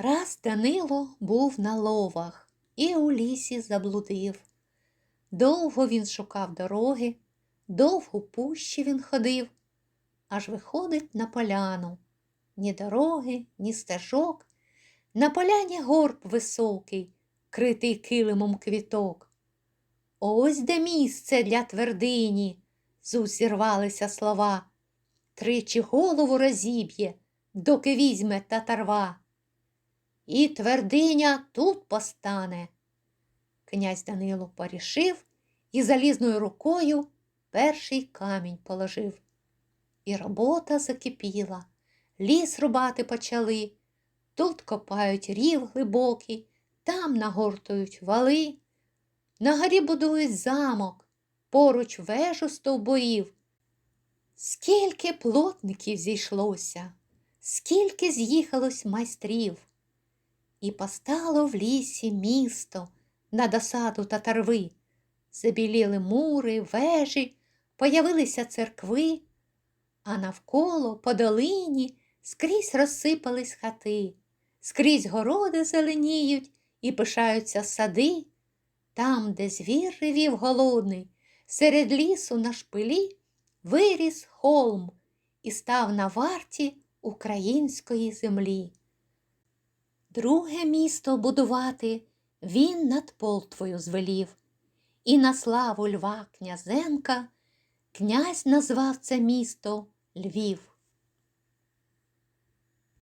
Раз Данило був на ловах і у лісі заблудив. Довго він шукав дороги, довго пущі він ходив, аж виходить на поляну. Ні дороги, ні стежок. На поляні горб високий, критий килимом квіток. Ось де місце для твердині, зусірвалися слова. Тричі голову розіб'є, доки візьме татарва. І твердиня тут постане. Князь Данило порішив і залізною рукою перший камінь положив. І робота закипіла, ліс рубати почали. Тут копають рів глибокий, там нагортують вали. На горі будують замок, поруч вежу стовбурів. Скільки плотників зійшлося, скільки з'їхалось майстрів. І постало в лісі місто на досаду татарви. Забіліли мури, вежі, появилися церкви, а навколо по долині скрізь розсипались хати, скрізь городи зеленіють і пишаються сади. Там, де звір ревів голодний, серед лісу на шпилі виріс холм і став на варті української землі. Друге місто будувати він над Полтвою звелів, і на славу Льва князенка князь назвав це місто Львів.